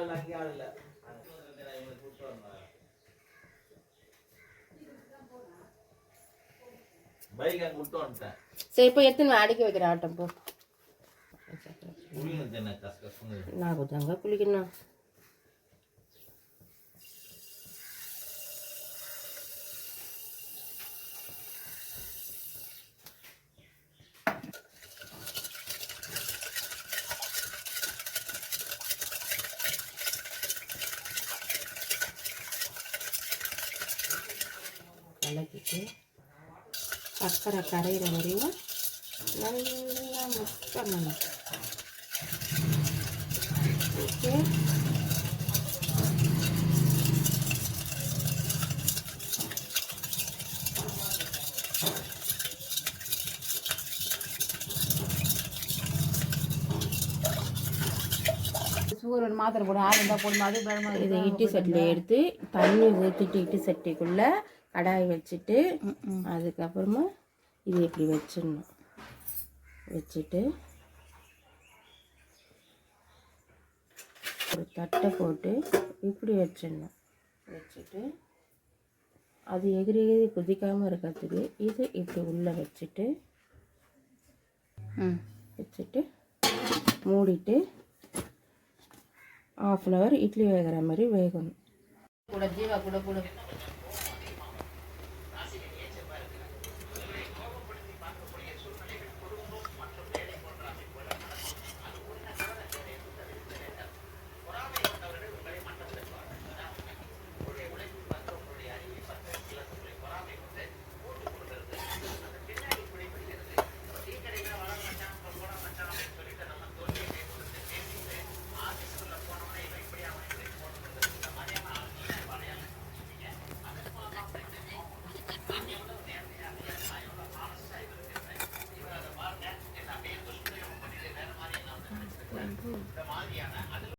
ஆள் அங்கே ஆள் இல்லை சரி இப்போ எத்தனை அடிக்க வைக்கிற ஆட்டம் போ. நான் கொஞ்சம் குளிக்கணும். கலக்கிட்டு சர்க்கரை கரையிற வரையும் நல்லா மிக்ஸ் பண்ணணும். ஓகே? சுகர் மாத்திரை போடும் ஆறு இருந்தால் போடும் அது இதை இட்லி சட்டியில் எடுத்து தண்ணி ஊற்றிட்டு இட்லி சட்டிக்குள்ளே கடாய் வச்சுட்டு அதுக்கப்புறமா இது இப்படி வச்சிடணும். வச்சுட்டு ஒரு தட்டை போட்டு இப்படி வச்சிடணும். வச்சுட்டு அது எகிரி எகிரி குதிக்காமல் இருக்கிறதுக்கு இது இப்படி உள்ளே வச்சுட்டு ம். வச்சுட்டு மூடிட்டு ஆஃப் அன் ஹவர் இட்லி வேகிற மாதிரி வேகணும். கூட ஜீவா கூட கூட. இந்த மாதிரியான